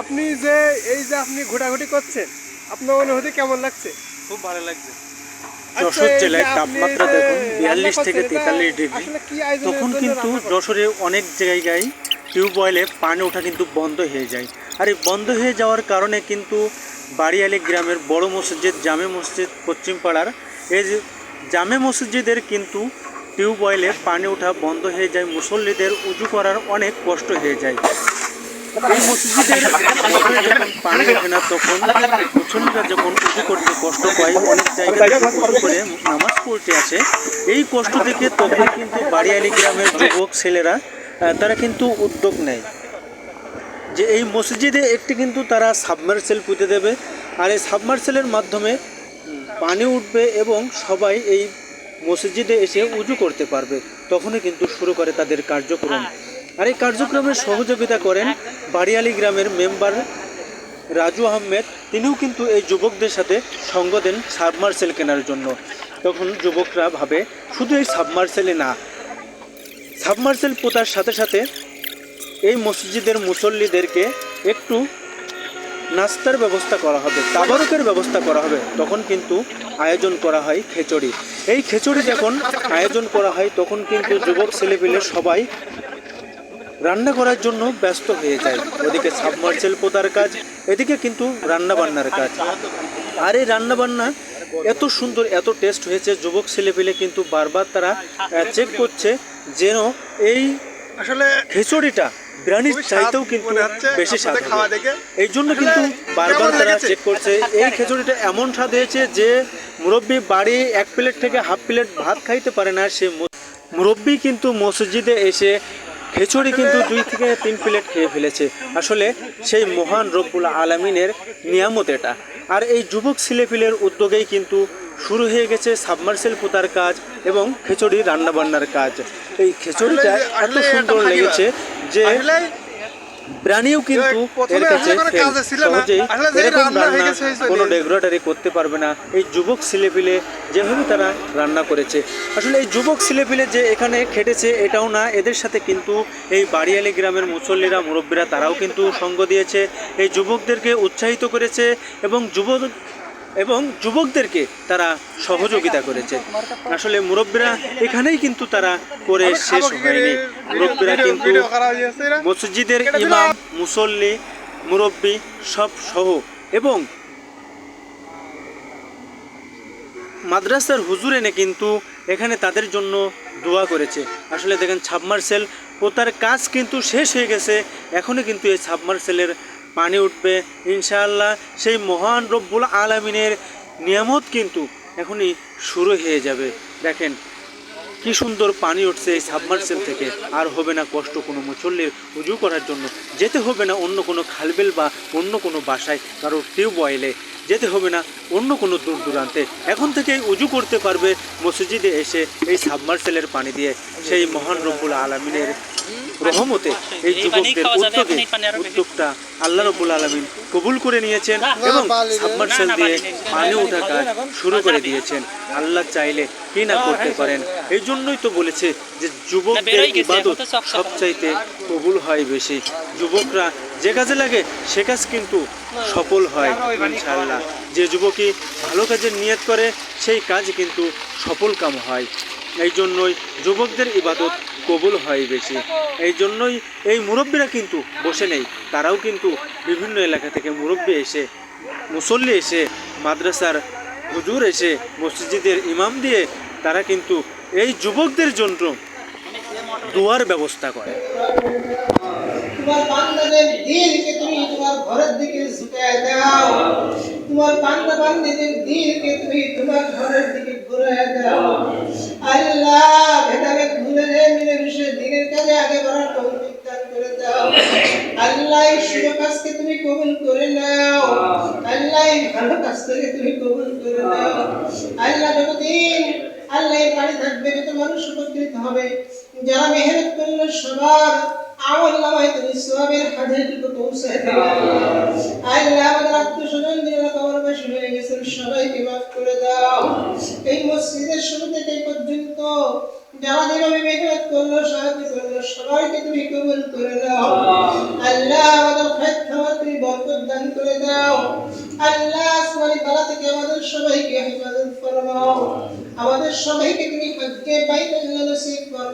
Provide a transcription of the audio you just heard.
আপনি যে এই যে আপনি ঘোরাঘুরি করছেন আপনার অনুভূতি কেমন লাগছে? খুব ভালো লাগছে। আচ্ছা, যশোর জেলায় তাপমাত্রা দেখুন বিয়াল্লিশ থেকে তেতাল্লিশ ডিগ্রি। তখন কিন্তু যশোরে অনেক জায়গায় টিউবওয়েলে পানি ওঠা কিন্তু বন্ধ হয়ে যায়। আর এই বন্ধ হয়ে যাওয়ার কারণে কিন্তু বাড়িয়ালি গ্রামের বড় মসজিদ জামে মসজিদ পশ্চিম পাড়ার এই যে জামে মসজিদের কিন্তু টিউবওয়েলে পানি ওঠা বন্ধ হয়ে যায়। মুসল্লিদের উজু করার অনেক কষ্ট হয়ে যায়। এই কষ্ট থেকে তখন কিন্তু বাড়িয়ালি গ্রামের যুবক ছেলেরা তারা কিন্তু উদ্যোগ নেয়। যে এই মসজিদে একটি কিন্তু তারা সাবমার্সেল পুঁতে দেবে আর এই সাবমার্সেলের মাধ্যমে পানি উঠবে এবং সবাই এই মসজিদে এসে উজু করতে পারবে। তখনই কিন্তু শুরু করে তাদের কার্যক্রম। আর এই কার্যক্রমে সহযোগিতা করেন বাড়িয়ালি গ্রামের মেম্বার রাজু আহমেদ। তিনিও কিন্তু এই যুবকদের সাথে সঙ্গ দেন সাবমার্সেল কেনার জন্য। তখন যুবকরা ভাবে, শুধু এই সাবমার্সেলে না, সাবমার্সেল পোতার সাথে সাথে এই মসজিদের মুসল্লিদেরকে একটু নাস্তার ব্যবস্থা করা হবে, তাবারকের ব্যবস্থা করা হবে। তখন কিন্তু আয়োজন করা হয় খিচুড়ি। এই খিচুড়ি যখন আয়োজন করা হয়, তখন কিন্তু যুবক ছেলেপিলে সবাই রান্না করার জন্য ব্যস্ত হয়ে যায়। ওদিকে সাবমার্সেল পোতার কাজ এদিকে কিন্তু রান্না বান্নার কাজ। আর এই রান্না বান্না এত সুন্দর এত টেস্ট হয়েছে যুবক ছেলেপিলে কিন্তু বারবার তারা চেক করছে যেন এই আসলে খিচুড়িটা বিরিয়ানির চাইতেও কিন্তু বেশি স্বাদ খাওয়া দেখে। এই জন্য কিন্তু বারবার তারা চেক করছে এই খিচুড়িটা এমন স্বাদ হয়েছে যে মুরব্বী বাড়ি এক প্লেট থেকে হাফ প্লেট ভাত খাইতে পারে না সে মুরব্বী কিন্তু মসজিদে এসে খিচুড়ি কিন্তু দুই থেকে তিন প্লেট খেয়ে ফেলেছে। আসলে সেই মহান রব্বুল আলমিনের নিয়ামত এটা। আর এই যুবক ছেলেপিলের উদ্যোগেই কিন্তু শুরু হয়ে গেছে সাবমার্সেল পোতার কাজ এবং খিচুড়ি রান্নাবান্নার কাজ। এই খিচুড়িটা এত সুন্দর লেগেছে যে প্রাণীও কিন্তু এর কাছে কোনো। সহজেই এরকম রান্না ডেকোরেটারি করতে পারবে না। এই যুবক ছেলেপিলে যেভাবে তারা রান্না করেছে। আসলে এই যুবক ছেলেপিলে যে এখানে খেটেছে এটাও না। এদের সাথে কিন্তু এই বাড়িয়ালি গ্রামের মুসল্লিরা মুরব্বীরা তারাও কিন্তু সঙ্গ দিয়েছে। এই যুবকদেরকে উৎসাহিত করেছে এবং যুবক এবং যুবকদেরকে তারা সহযোগিতা করেছে। আসলে মুরব্বীরা এখানেই কিন্তু তারা করে শেষ হয়নি। মুরব্বীরা কিন্তু। মসজিদের ইমাম মুসল্লি মুরব্বী সব সহ এবং মাদ্রাসার হুজুর এনে কিন্তু এখানে তাদের জন্য দোয়া করেছে। আসলে দেখেন সাবমার্সেল পোতার কাজ কিন্তু শেষ হয়ে গেছে। এখনই কিন্তু এই সাবমার্সেলের পানি উঠবে। ইনশাআল্লাহ সেই মহান রব্বুল আলমিনের নিয়ামত কিন্তু এখনই শুরু হয়ে যাবে। দেখেন কি সুন্দর পানি উঠছে এই সাবমার্সেল থেকে। আর হবে না কষ্ট কোনো মুচল্লির উজু করার জন্য। যেতে হবে না অন্য কোনো খালবেল বা অন্য কোনো বাসায় কারও টিউবওয়েলে। যেতে হবে না অন্য কোনো দূর দূরান্তে। এখন থেকেই উজু করতে পারবে মসজিদে এসে এই সাবমার্সেলের পানি দিয়ে সেই মহান রব্বুল আলমিনের রহমতে এই যুবকদের উদ্যোগে উদ্যোগটা আল্লাহ রব্বুল আলমিন কবুল করে নিয়েছেন এবং সাবমার্সেল দিয়ে পানি ওঠা কাজ শুরু করে দিয়েছেন। আল্লাহ চাইলে কি না করতে পারেন। এই জন্যই তো বলেছে যে যুবকদের ইবাদত সবচাইতে কবুল হয় বেশি। যুবকরা যে কাজে লাগে, সে কাজ কিন্তু সফল হয়, ইনশাআল্লাহ। যে যুবকই ভালো কাজের নিয়ত করে, সেই কাজ কিন্তু সফল কাম হয়। এই জন্যই যুবকদের ইবাদত কবুল হয় বেশি। এই জন্যই এই মুরব্বীরা কিন্তু বসে নেই। তারাও কিন্তু বিভিন্ন এলাকা থেকে মুরব্বী এসে, মুসল্লি এসে, মাদ্রাসার হুজুর এসে, মসজিদের ইমাম দিয়ে তারা কিন্তু এই যুবকদের জন্য দোয়ার ব্যবস্থা করে। তোমার বান্দাদের দিলকে তুমি তোমার ঘরের দিকে ঝুঁকায় দাও। তোমার বান্দা বান্দিদের দিলকে তুমি তোমার ঘরের দিকে ঘুরায় দাও। আল্লাহ ভেদাভেদ ভুলে যে মিলেমিশে দিনের কাজে আগে বাড়ার তৌফিক দান করে দাও। আল্লাহ এই শুভ কাজকে তুমি কবুল করে নাও। আল্লাহ এই ভালো কাজ থেকে তুমি কবুল করে নাও। আল্লাহ যতদিন আল্লাহ এই বাড়ি থাকবে, যত মানুষ উপকৃত হবে, যারা মেহনত করল সবার আমল নামায় তুমি সবের হাজারটুকু আল্লাহ আমাদের আত্মস্বজন গেছেন সবাইকে করে দাও এই মসজিদের শুরু থেকে পর্যন্ত করল সাহায্য করল সবাইকে তুমি কবুল করে দাও আল্লাহ আমাদের খাদ্য খাবার তুমি বরকত দান করে দাও আল্লাহ আসমানি বালা। থেকে আমাদের সবাইকে হেফাজত ফরমাও আমাদের সবাইকে তুমি হজ্জে বাইতুল্লাহ নসিব ফরমাও